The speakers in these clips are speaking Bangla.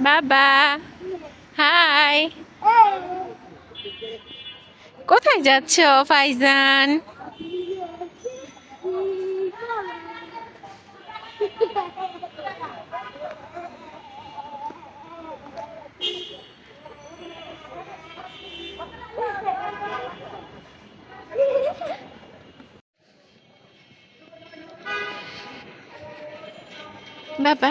বাবা হাই কোথায় যাচ্ছ ফাইজান? বাবা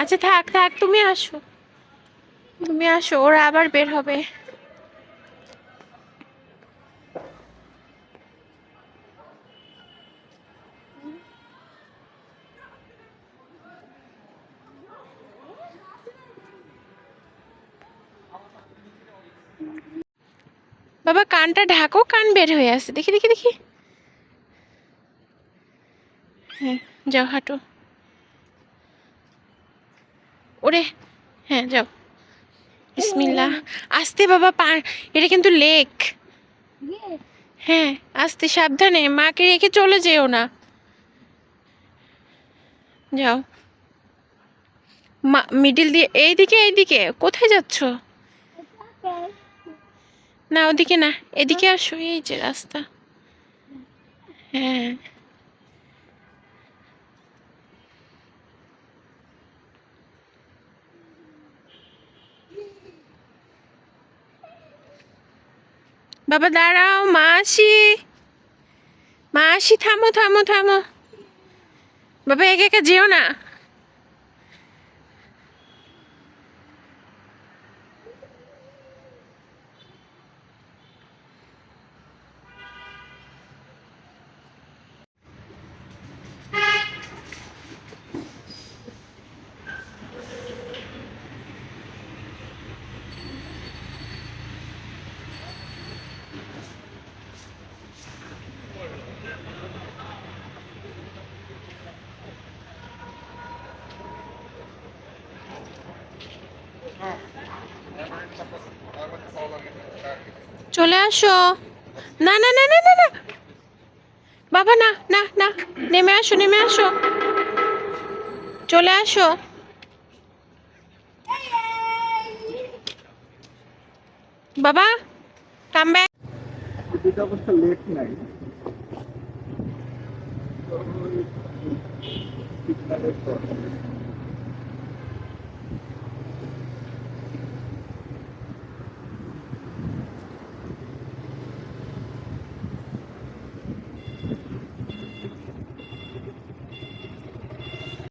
আচ্ছা থাক থাক, তুমি আসো। তুমি আসো, ওরা আবার বের হবে। বাবা, কানটা ঢাকো, কান বের হয়ে আসে দেখি দেখি দেখি। হ্যাঁ যাও, হাঁটো। ওরে হ্যাঁ যাও। বিসমিল্লাহ। আস্তে বাবা পা এটা কিন্তু লেক। হ্যাঁ আসতে, সাবধানে। মাকে রেখে চলে যেও না। যাও। মা, মিডিল দিয়ে, এইদিকে এইদিকে। কোথায় যাচ্ছ. না, ওদিকে না। এদিকে আসো, এই যে রাস্তা। হ্যাঁ। বাবা দাঁড়াও মাসি। মাসি থামো থামো থামো। বাবা একে একে যেও না। চলে আসো। না না না না না না। বাবা, না না না। নেমে আসো নেমে আসো। চলে আসো। বাবা কাম ব্যাক